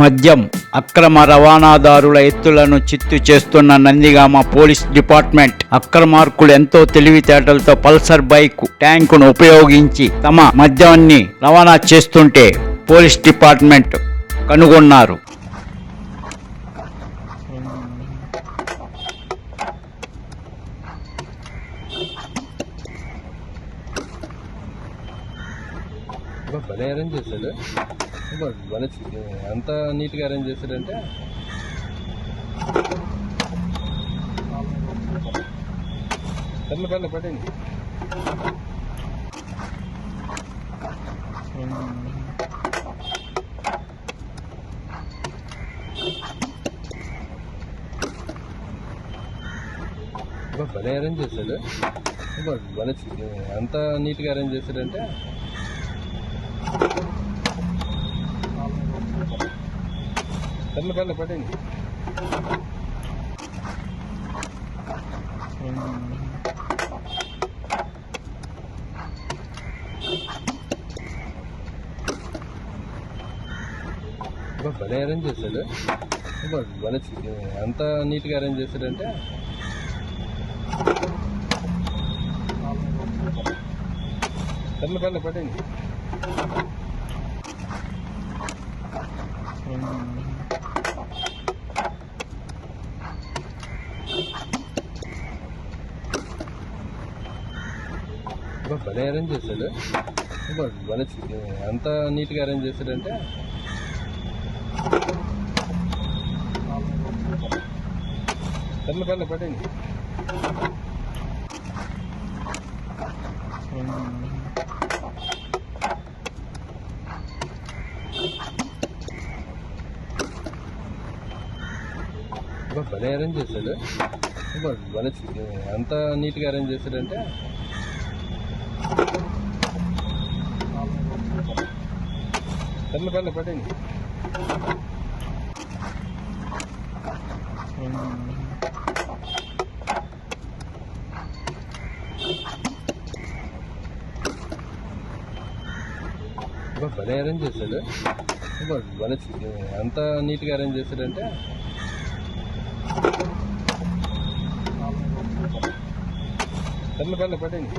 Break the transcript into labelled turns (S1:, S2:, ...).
S1: మద్యం అక్రమ రవాణాదారుల ఎత్తులను చిత్తు చేస్తున్న నందిగామ పోలీస్ డిపార్ట్మెంట్ అక్రమార్కులు ఎంతో తెలివితేటలతో పల్సర్ బైక్ ట్యాంకును ఉపయోగించి తమ మద్యాన్ని రవాణా చేస్తుంటే పోలీస్ డిపార్ట్మెంట్ కనుగొన్నారు.
S2: భలే అరేంజ్ చేశాడు. భలే ఎంత అంత నీట్గా అరేంజ్ చేశాడంటే. పర్లే పర్లే పడండి భలే అరేంజ్ చేశాడు. భలే చి- అంత నీట్గా అరేంజ్ చేశాడంటే. పర్లే పర్లే పడండి అబ్బా, భలే అరేంజ్ చేశాడు. భలే అంత నీట్గా అరేంజ్ చేశాడంటే. పర్లే పెళ్ళ పడండి భలే అరేంజ్ చేశాడు. భలే చి- అంత నీట్గా అరేంజ్ చేశాడంటే. పర్లే పెళ్ళ పడండి భలే అరేంజ్ చేశాడు. భలే చి- అంత నీట్గా అరేంజ్ చేశాడంటే. పర్లే పర్లే పడండి భలే అరేంజ్ చేశాడు. భలే చి- అంత నీట్గా అరేంజ్ చేశాడంటే? పర్లే పర్లే పడండి